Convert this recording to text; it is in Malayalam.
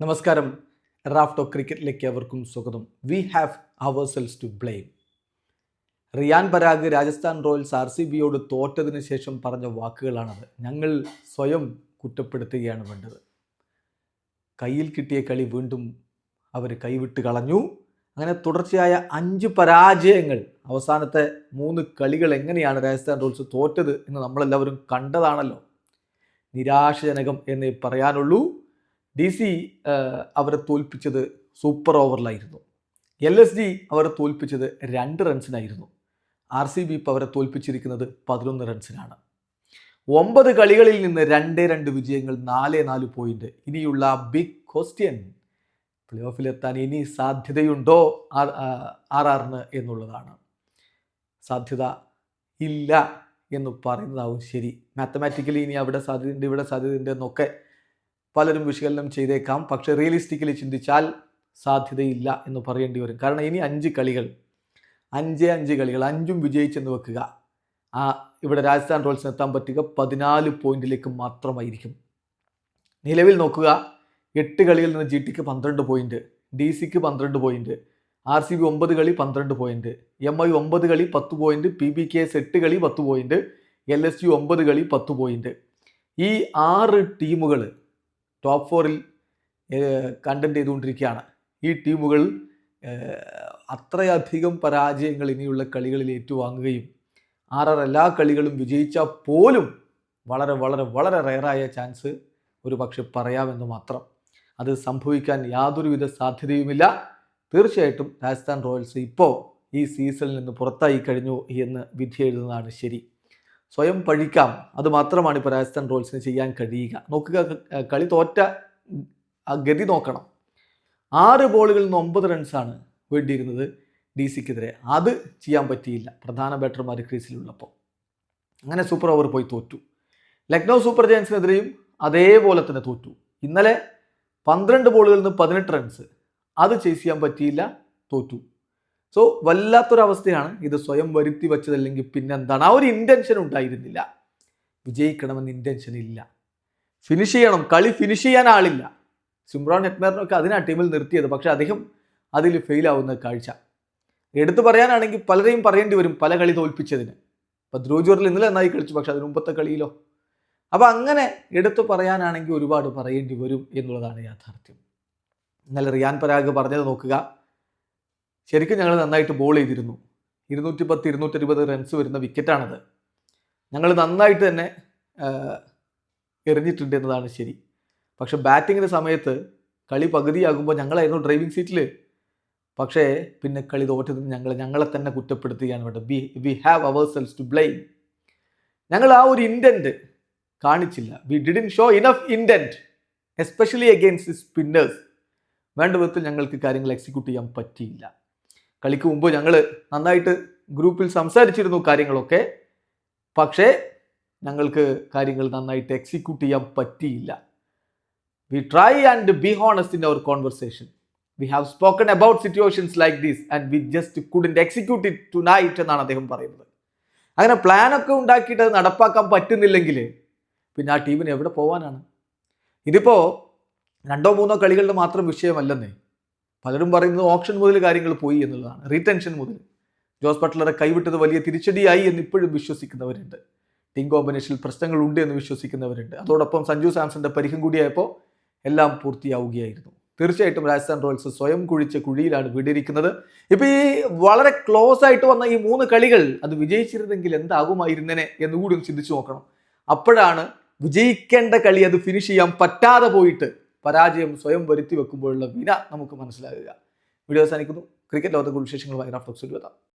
നമസ്കാരം. റാഫ്റ്റോ ക്രിക്കറ്റിലേക്ക് അവർക്കും സ്വാഗതം. We have ourselves to blame Riyan Parag Rajasthan Royals R C ബിയോട് തോറ്റതിന് ശേഷം പറഞ്ഞ വാക്കുകളാണത്. ഞങ്ങൾ സ്വയം കുറ്റപ്പെടുത്തുകയാണ് വേണ്ടത്. കയ്യിൽ കിട്ടിയ കളി വീണ്ടും അവർ കൈവിട്ട് കളഞ്ഞു. അങ്ങനെ തുടർച്ചയായ അഞ്ച് പരാജയങ്ങൾ അവസാനത്തെ മൂന്ന് കളികൾ എങ്ങനെയാണ് രാജസ്ഥാൻ റോയൽസ് തോറ്റത് എന്ന് നമ്മളെല്ലാവരും കണ്ടതാണല്ലോ. നിരാശജനകം എന്നേ പറയാനുള്ളൂ. ഡി സി അവരെ തോൽപ്പിച്ചത് സൂപ്പർ ഓവറിലായിരുന്നു എൽ എസ് ഡി അവരെ തോൽപ്പിച്ചത് രണ്ട് റൺസിനായിരുന്നു ആർ സി ബി ഇപ്പോൾ അവരെ തോൽപ്പിച്ചിരിക്കുന്നത് പതിനൊന്ന് റൺസിനാണ് ഒമ്പത് കളികളിൽ നിന്ന് രണ്ടേ രണ്ട് വിജയങ്ങൾ നാല് നാല് പോയിന്റ് ഇനിയുള്ള ബിഗ് ക്വസ്റ്റ്യൻ പ്ലേ ഓഫിലെത്താൻ ഇനി സാധ്യതയുണ്ടോ ആർ ആർ ആറിന് എന്നുള്ളതാണ്. സാധ്യത ഇല്ല എന്ന് പറയുന്നതാവും ശരി. മാത്തമാറ്റിക്കലി ഇനി അവിടെ സാധ്യതയുണ്ട് ഇവിടെ സാധ്യതയുണ്ട് എന്നൊക്കെ പലരും വിശകലനം ചെയ്തേക്കാം. പക്ഷെ റിയലിസ്റ്റിക്കലി ചിന്തിച്ചാൽ സാധ്യതയില്ല എന്ന് പറയേണ്ടി വരും. കാരണം ഇനി അഞ്ച് കളികൾ അഞ്ച് അഞ്ച് കളികൾ അഞ്ചും വിജയിച്ചെന്ന് വെക്കുക. ആ ഇവിടെ രാജസ്ഥാൻ റോയൽസിന് എത്താൻ പറ്റുക പതിനാല് പോയിന്റിലേക്ക് മാത്രമായിരിക്കും. നിലവിൽ നോക്കുക എട്ട് കളിയിൽ നിന്ന് ജി ടിക്ക് പന്ത്രണ്ട് പോയിന്റ് ഡി സിക്ക് പന്ത്രണ്ട് പോയിന്റ് ആർ സി ബി ഒമ്പത് കളി പന്ത്രണ്ട് പോയിന്റ് എം ഐ ഒമ്പത് കളി പത്ത് point P B K S എട്ട് കളി പത്ത് പോയിന്റ് എൽ എസ് യു ഒമ്പത് കളി പത്ത് പോയിന്റ്. ഈ ആറ് ടീമുകൾ ടോപ്പ് ഫോറിൽ കണ്ടന്റ് ചെയ്തുകൊണ്ടിരിക്കുകയാണ്. ഈ ടീമുകൾ അത്രയധികം പരാജയങ്ങൾ ഇനിയുള്ള കളികളിൽ ഏറ്റുവാങ്ങുകയും ആറാറ് എല്ലാ കളികളും വിജയിച്ചാൽ പോലും വളരെ വളരെ വളരെ റയറായ ചാൻസ് ഒരു പക്ഷെ പറയാമെന്ന് മാത്രം. അത് സംഭവിക്കാൻ യാതൊരുവിധ സാധ്യതയുമില്ല. തീർച്ചയായിട്ടും രാജസ്ഥാൻ റോയൽസ് ഇപ്പോൾ ഈ സീസണിൽ നിന്ന് പുറത്തായി കഴിഞ്ഞു എന്ന് വിധി എഴുതുന്നതാണ് ശരി. സ്വയം പഴിക്കാം അത് മാത്രമാണ് ഇപ്പോൾ രാജസ്ഥാൻ റോയൽസിന് ചെയ്യാൻ കഴിയുക. നോക്കുക കളി തോറ്റ ഗതി നോക്കണം. ആറ് ബോളുകളിൽ നിന്ന് ഒമ്പത് റൺസാണ് വേണ്ടിയിരുന്നത് ഡി സിക്കെതിരെ അത് ചെയ്യാൻ പറ്റിയില്ല. പ്രധാന ബാറ്റർമാർ ക്രീസിലുള്ളപ്പോൾ. അങ്ങനെ സൂപ്പർ ഓവർ പോയി തോറ്റു. ലക്നൗ സൂപ്പർ ജയൻസിനെതിരെയും അതേപോലെ തന്നെ തോറ്റു. ഇന്നലെ പന്ത്രണ്ട് ബോളുകളിൽ നിന്ന് പതിനെട്ട് റൺസ് അത് ചേസ് ചെയ്യാൻ പറ്റിയില്ല തോറ്റു. സോ വല്ലാത്തൊരവസ്ഥയാണ് ഇത് സ്വയം വരുത്തി വെച്ചതല്ലെങ്കിൽ പിന്നെ എന്താണ് ആ ഒരു ഇന്റൻഷൻ ഉണ്ടായിരുന്നില്ല. വിജയിക്കണമെന്ന് ഇന്റൻഷൻ ഇല്ല. ഫിനിഷ് ചെയ്യണം. കളി ഫിനിഷ് ചെയ്യാൻ ആളില്ല. സിമ്രാൻ ഹെറ്റ്മേറിനൊക്കെ അതിനാ ടീമിൽ നിർത്തിയത്. പക്ഷേ അദ്ദേഹം അതിൽ ഫെയിലാവുന്ന കാഴ്ച. എടുത്തു പറയാനാണെങ്കിൽ പലരെയും പറയേണ്ടി വരും പല കളി തോൽപ്പിച്ചതിന്. ഇപ്പം ധ്രുവജൂറിൽ ഇന്നലെ നന്നായി കളിച്ചു. പക്ഷെ അതിന് മുമ്പത്തെ കളിയിലോ? അപ്പം അങ്ങനെ എടുത്തു പറയാനാണെങ്കിൽ ഒരുപാട് പറയേണ്ടി വരും എന്നുള്ളതാണ് യാഥാർത്ഥ്യം. ഇന്നലെ റിയാൻ പരാഗ് പറഞ്ഞത് നോക്കുക. ശരിക്കും ഞങ്ങൾ നന്നായിട്ട് ബോൾ ചെയ്തിരുന്നു. ഇരുന്നൂറ്റി പത്ത് ഇരുന്നൂറ്റി ഇരുപത് റൺസ് വരുന്ന വിക്കറ്റാണത് ഞങ്ങൾ നന്നായിട്ട് തന്നെ എറിഞ്ഞിട്ടുണ്ട് എന്നതാണ് ശരി. പക്ഷെ ബാറ്റിങ്ങിന്റെ സമയത്ത് കളി പകുതിയാകുമ്പോൾ ഞങ്ങളായിരുന്നു ഡ്രൈവിംഗ് സീറ്റിൽ പക്ഷേ പിന്നെ കളി തോറ്റതിന് ഞങ്ങൾ ഞങ്ങളെ തന്നെ കുറ്റപ്പെടുത്തുകയാണ് വേണ്ടത്. We we have ourselves to blame ഞങ്ങൾ ആ ഒരു ഇന്റന്റ് കാണിച്ചില്ല. We didn't show enough intent especially against spinners വേണ്ട വിധത്തിൽ ഞങ്ങൾക്ക് കാര്യങ്ങൾ എക്സിക്യൂട്ട് ചെയ്യാൻ പറ്റിയില്ല. കളിക്ക് മുമ്പ് ഞങ്ങൾ നന്നായിട്ട് ഗ്രൂപ്പിൽ സംസാരിച്ചിരുന്നു കാര്യങ്ങളൊക്കെ. പക്ഷേ ഞങ്ങൾക്ക് കാര്യങ്ങൾ നന്നായിട്ട് എക്സിക്യൂട്ട് ചെയ്യാൻ പറ്റിയില്ല. We try and be honest in our conversation we have spoken about situations like these and we just couldn't execute it tonight എന്നാണ് അദ്ദേഹം പറയുന്നത്. അങ്ങനെ പ്ലാനൊക്കെ ഉണ്ടാക്കിയിട്ട് അത് നടപ്പാക്കാൻ പറ്റുന്നില്ലെങ്കിൽ പിന്നെ ആ ടീമിന് എവിടെ പോകാനാണ് ഇതിപ്പോൾ രണ്ടോ മൂന്നോ കളികളുടെ മാത്രം വിഷയമല്ലെന്നേ. പലരും പറയുന്നത് ഓപ്ഷൻ മുതൽ കാര്യങ്ങൾ പോയി എന്നുള്ളതാണ്. റീടെൻഷൻ മുതൽ. ജോസ് ബട്ട്ലറെ കൈവിട്ടത് വലിയ തിരിച്ചടിയായി എന്ന് ഇപ്പോഴും വിശ്വസിക്കുന്നവരുണ്ട്. ടീം കോമ്പിനേഷനിൽ പ്രശ്നങ്ങളുണ്ട് എന്ന് വിശ്വസിക്കുന്നവരുണ്ട്. അതോടൊപ്പം സഞ്ജു സാംസന്റെ പരിഹം കൂടിയായപ്പോൾ എല്ലാം പൂർത്തിയാവുകയായിരുന്നു. തീർച്ചയായിട്ടും രാജസ്ഥാൻ റോയൽസ് സ്വയം കുഴിച്ച കുഴിയിലാണ് വീടിരിക്കുന്നത്. ഇപ്പോൾ ഈ വളരെ ക്ലോസ് ആയിട്ട് വന്ന ഈ മൂന്ന് കളികൾ അത് വിജയിച്ചിരുന്നെങ്കിൽ എന്താകുമായിരുന്നേനെ എന്നുകൂടി ഒന്ന് ചിന്തിച്ചു നോക്കണം. അപ്പോഴാണ് വിജയിക്കേണ്ട കളി അത് ഫിനിഷ് ചെയ്യാൻ പറ്റാതെ പോയിട്ട് പരാജയം സ്വയം വരുത്തി വെക്കുമ്പോഴുള്ള വിന നമുക്ക് മനസ്സിലാകുക. വീഡിയോ അവസാനിക്കുന്നു. ക്രിക്കറ്റ് ലോകത്തെ കുറിച്ച് വിശേഷങ്ങളുമായി റാഫ്റ്റോക്സ് എത്താം